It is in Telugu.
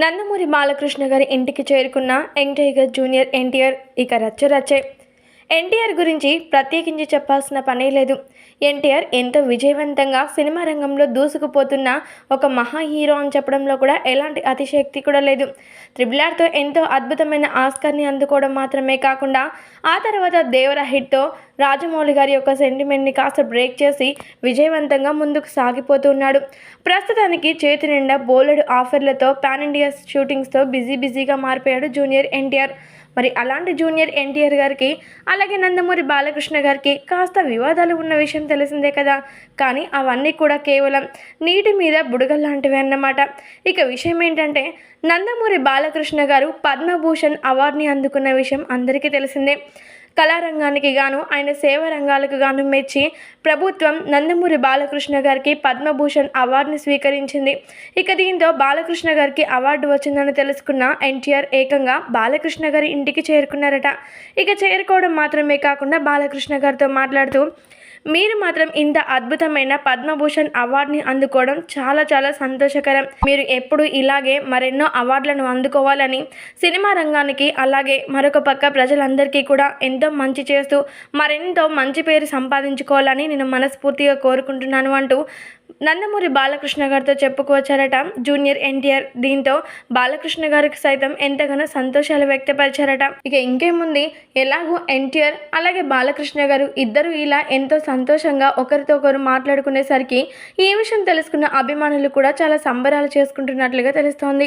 నందమూరి బాలకృష్ణ గారి ఇంటికి చేరుకున్న యంగ్ టైగర్ జూనియర్ ఎన్టీఆర్ ఇక రచ్చ ఎన్టీఆర్ గురించి ప్రత్యేకించి చెప్పాల్సిన పనే లేదు. ఎన్టీఆర్ ఎంతో విజయవంతంగా సినిమా రంగంలో దూసుకుపోతున్న ఒక మహా హీరో అని చెప్పడంలో కూడా ఎలాంటి అతిశక్తి కూడా లేదు. త్రిబుల్ ఆర్తో ఎంతో అద్భుతమైన ఆస్కార్ని అందుకోవడం మాత్రమే కాకుండా ఆ తర్వాత దేవర హిట్తో రాజమౌళి గారి యొక్క సెంటిమెంట్ని కాస్త బ్రేక్ చేసి విజయవంతంగా ముందుకు సాగిపోతున్నాడు ప్రస్తుతానికి చేతి నిండా బోలెడు ఆఫర్లతో పాన్ ఇండియా షూటింగ్స్తో బిజీ బిజీగా మారిపోయాడు జూనియర్ ఎన్టీఆర్. మరి అలాంటి జూనియర్ ఎన్టీఆర్ గారికి అలాగే నందమూరి బాలకృష్ణ గారికి కాస్త వివాదాలు ఉన్న విషయం తెలిసిందే కదా. కానీ అవన్నీ కూడా కేవలం నీటి మీద బుడగల్లాంటివి అన్నమాట. ఇక విషయం ఏంటంటే నందమూరి బాలకృష్ణ గారు పద్మభూషణ్ అవార్డుని అందుకున్న విషయం అందరికీ తెలిసిందే. కళారంగానికి గాను ఆయన సేవ రంగాలకు గాను మెచ్చి ప్రభుత్వం నందమూరి బాలకృష్ణ గారికి పద్మభూషణ్ అవార్డుని స్వీకరించింది. ఇక దీంతో బాలకృష్ణ గారికి అవార్డు వచ్చిందని తెలుసుకున్న ఎన్టీఆర్ ఏకంగా బాలకృష్ణ గారి ఇంటికి చేరుకున్నారట. ఇక చేరుకోవడం మాత్రమే కాకుండా బాలకృష్ణ గారితో మాట్లాడుతూ మీరు మాత్రం ఇంత అద్భుతమైన పద్మభూషణ్ అవార్డుని అందుకోవడం చాలా చాలా సంతోషకరం. మీరు ఎప్పుడు ఇలాగే మరెన్నో అవార్డులను అందుకోవాలని సినిమా రంగానికి అలాగే మరొక పక్క ప్రజలందరికీ కూడా ఎంతో మంచి చేస్తూ మరెంతో మంచి పేరు సంపాదించుకోవాలని నేను మనస్ఫూర్తిగా కోరుకుంటున్నాను అంటూ నందమూరి బాలకృష్ణ గారితో చెప్పుకోవచ్చారట. జూనియర్ ఎన్టీఆర్ దీంతో బాలకృష్ణ గారికి సైతం ఎంతగానో సంతోషాలు వ్యక్తపరిచారట. ఇక ఇంకేముంది? ఎలాగో ఎన్టీఆర్ అలాగే బాలకృష్ణ గారు ఇద్దరు ఇలా ఎంతో సంతోషంగా ఒకరితో ఒకరు మాట్లాడుకునేసరికి ఈ విషయం తెలుసుకున్న అభిమానులు కూడా చాలా సంబరాలు చేసుకుంటున్నట్లుగా తెలుస్తోంది.